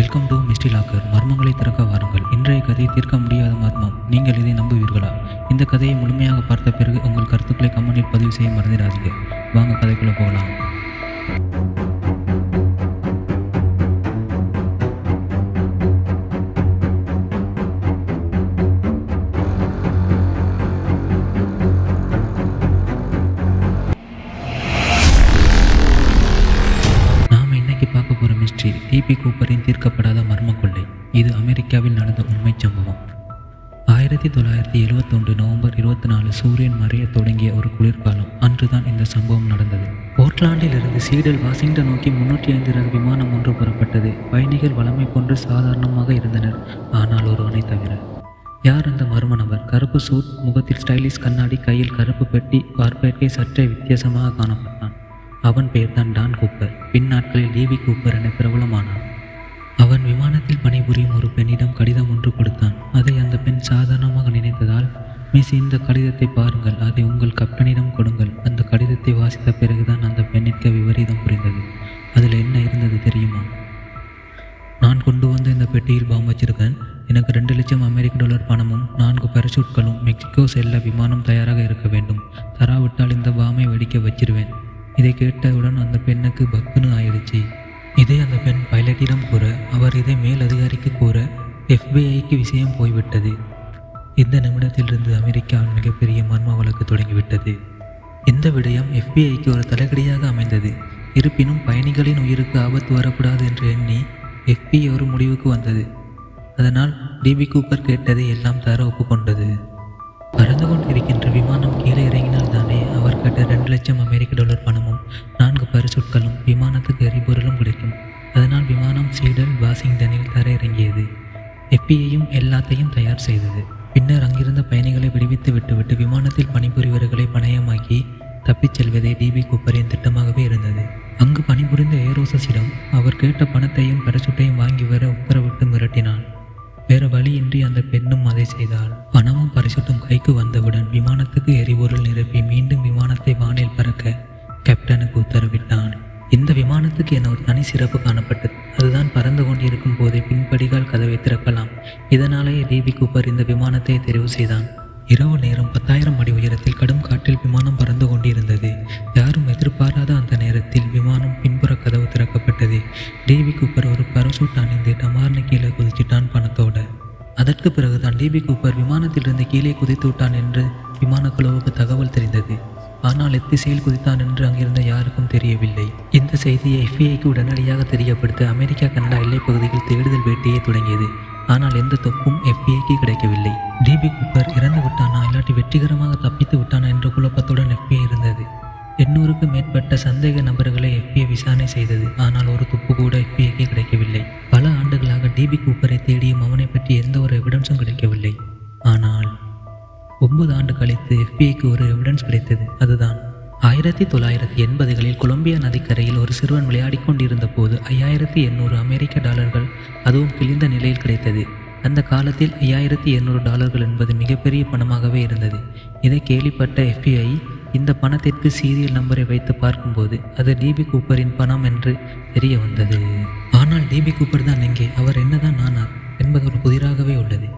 Welcome to மிஸ்டி locker மர்மங்களை திறக்க வாருங்கள். இன்றைய கதை தீர்க்க முடியாத மர்மம். நீங்கள் இதை நம்புவீர்களா? இந்த கதையை முழுமையாக பார்த்த பிறகு உங்கள் கருத்துக்களை கமெண்டில் பதிவு செய்ய மறந்துடாதீங்க. வாங்க கதைக்குள்ள போகலாம். இன்னைக்கு பார்க்க போகிற மிஸ்ட்ரி டிபி கூப்பரின் தீர்க்கப்படாத மர்ம கொள்ளை. இது அமெரிக்காவில் நடந்த உண்மைச் சம்பவம். ஆயிரத்தி தொள்ளாயிரத்தி எழுவத்தொன்று நவம்பர் இருபத்தி நாலு சூரியன் மறைய தொடங்கிய ஒரு குளிர்காலம். அன்றுதான் இந்த சம்பவம் நடந்தது. போர்ட்லாண்டில் இருந்து சீடல் வாஷிங்டன் நோக்கி முன்னூற்றி ஐந்து ரக விமானம் ஒன்று புறப்பட்டது. பயணிகள் வளமை போன்று சாதாரணமாக இருந்தனர். ஆனால் ஒருவனை தவிர யார் அந்த மர்ம நபர்? கருப்பு சூட் முகத்தில் ஸ்டைலிஷ் கண்ணாடி கையில் கருப்பு பெட்டி பார்ப்பதற்கே சற்றே வித்தியாசமாக காணப்பட்டான் அவன் பெயர்தான் டான் கூப்பர். பின்னாட்களில் டிவி கூப்பர் என பிரபலமானான். அவன் விமானத்தில் பணிபுரியும் ஒரு பெண்ணிடம் கடிதம் ஒன்று கொடுத்தான். அதை அந்த பெண் சாதாரணமாக நினைத்ததால் மிஸ் இந்த கடிதத்தை பாருங்கள். அதை உங்கள் கப்டனிடம் கொடுங்கள் அந்த கடிதத்தை வாசித்த பிறகுதான் அந்த பெண்ணிற்கு விபரீதம் புரிந்தது. அதில் என்ன இருந்தது தெரியுமா? நான் கொண்டு வந்த இந்த பெட்டியில் பாம் வச்சிருக்கேன். எனக்கு ரெண்டு லட்சம் அமெரிக்க டாலர் பணமும் நான்கு பாராசூட்களும் மெக்சிகோ செல்ல விமானம் தயாராக இருக்க வேண்டும். தராவிட்டால் இந்த பாமை வெடிக்க வச்சிருவேன். இதை கேட்டவுடன் அந்த பெண்ணுக்கு பக்குன்னு ஆயிடுச்சு. இதை அந்த பெண் பைலட்டிடம் கூற அவர் இதை மேல் அதிகாரிக்கு கூற எஃபிஐக்கு விஷயம் போய்விட்டது. இந்த நிமிடத்திலிருந்து அமெரிக்காவின் மிகப்பெரிய மர்ம வழக்கு தொடங்கிவிட்டது. இந்த விடயம் எஃபிஐக்கு ஒரு தலைகடியாக அமைந்தது. இருப்பினும் பயணிகளின் உயிருக்கு ஆபத்து வரக்கூடாது என்று எண்ணி எஃபிஐ ஒரு முடிவுக்கு வந்தது. அதனால் டிபி கூப்பர் கேட்டதை எல்லாம் தர ஒப்புக்கொண்டது. பறந்து கொண்டிருக்கின்ற விமானம் கீழே இறங்கினால் லட்சம் அமெரிக்க டாலர் பணமும் நான்கு பரிசுட்களும் விமானத்துக்கு எரிபொருளும் கிடைக்கும். அதனால் விமானம் சீடல் வாஷிங்டனில் தரையிறங்கியது. எப்பியையும் எல்லாத்தையும் தயார் செய்தது. பின்னர் அங்கிருந்த பயணிகளை விடுவித்து விட்டுவிட்டு விமானத்தில் பணிபுரிவர்களை பணயமாக்கி தப்பிச் செல்வதே டிபி கூப்பரின் திட்டமாகவே இருந்தது. அங்கு பணிபுரிந்த ஏரோசஸிடம் அவர் கேட்ட பணத்தையும் பரிசுட்டையும் வாங்கி வர உத்தரவிட்டு மிரட்டினான். வேறு வழியின்றி அந்த பெண்ணும் அதை செய்தாள். பணமும் பரிசுட்டும் கைக்கு வந்தவுடன் விமானத்துக்கு எரிபொருள் நிரப்பி மீண்டும் விமானத்தை வானில் பறக்க கேப்டனுக்கு உத்தரவிட்டான். இந்த விமானத்துக்கு என ஒரு தனி சிறப்பு காணப்பட்டது. அதுதான் பறந்து கொண்டிருக்கும் போதே பின்படிகால் கதவை திறக்கலாம். இதனாலேயே டிபி கூப்பர் இந்த விமானத்தை தெரிவு செய்தான். இரவு நேரம் பத்தாயிரம் அடி உயரத்தில் கடும் காட்டில் விமானம் பறந்து கூப்பர் ஒரு பரசூட் அணிந்து டமார்னு கீழே குதிச்சிட்டான் பணத்தோட. அதற்கு பிறகுதான் டிபி கூப்பர் விமானத்திலிருந்து கீழே குதித்து விட்டான் என்று விமானக்குழுவுக்கு தகவல் தெரிந்தது. ஆனால் எத்திசையில் குதித்தான் என்று அங்கிருந்த யாருக்கும் தெரியவில்லை. இந்த செய்தியை எஃபிஐக்கு உடனடியாக தெரியப்படுத்த அமெரிக்கா கனடா எல்லைப் பகுதியில் தேடுதல் வேட்டையை தொடங்கியது. ஆனால் எந்த தொப்பும் எஃபிஐக்கு கிடைக்கவில்லை. டிபி கூப்பர் இறந்து விட்டானா இல்லாட்டி வெற்றிகரமாக தப்பித்து விட்டானா என்ற குழப்பத்துடன் எஃபிஐ எண்ணூறுக்கும் மேற்பட்ட சந்தேக நபர்களை எஃபிஐ விசாரணை செய்தது. ஆனால் ஒரு துப்பு கூட எஃபிஐக்கு கிடைக்கவில்லை. பல ஆண்டுகளாக டிபி கூப்பரை தேடியும் அவனை பற்றி எந்த ஒரு எவிடன்ஸும் கிடைக்கவில்லை. ஆனால் ஒன்பது ஆண்டு கழித்து எஃபிஐக்கு ஒரு எவிடன்ஸ் கிடைத்தது. அதுதான். ஆயிரத்தி தொள்ளாயிரத்தி எண்பதுகளில் கொலம்பியா நதிக்கரையில் ஒரு சிறுவன் விளையாடிக் கொண்டிருந்த போது ஐயாயிரத்தி எண்ணூறு அமெரிக்க டாலர்கள் அதுவும் கிழிந்த நிலையில் கிடைத்தது. அந்த காலத்தில் ஐயாயிரத்தி எண்ணூறு டாலர்கள் என்பது மிகப்பெரிய பணமாகவே இருந்தது. இதை கேள்விப்பட்ட எஃபிஐ இந்த பணத்திற்கு சீரியல் நம்பரை வைத்து பார்க்கும்போது அது டிபி கூப்பரின் பணம் என்று தெரிய வந்தது. ஆனால் டிபி கூப்பர் தான் எங்கே அவர் என்னதான் ஆனார் என்பது ஒரு புதிராகவே உள்ளது.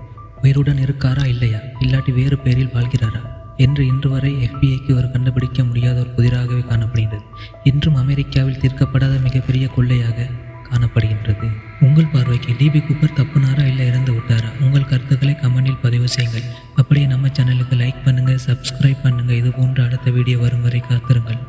உயிருடன் இருக்காரா இல்லையா? இல்லாட்டி வேறு பெயரில் வாழ்கிறாரா? என்று இன்று வரை எஃபிஐக்கு ஒரு கண்டுபிடிக்க முடியாத ஒரு புதிராகவே காணப்படுகின்றது. இன்றும் அமெரிக்காவில் தீர்க்கப்படாத மிகப்பெரிய கொள்ளையாக காணப்படுகின்றது. உங்கள் பார்வைக்கு டிபி கூப்பர் தப்புனாரா இல்லை இறந்து விட்டாரா? உங்கள் கருத்துக்களை கமெண்டில் பதிவு செய்யுங்கள். அப்படியே நம்ம சேனலுக்கு லைக் பண்ணுங்கள் சப்ஸ்கிரைப் பண்ணுங்கள் இது போன்ற அடுத்த வீடியோ வரும் வரை காத்திருங்கள்.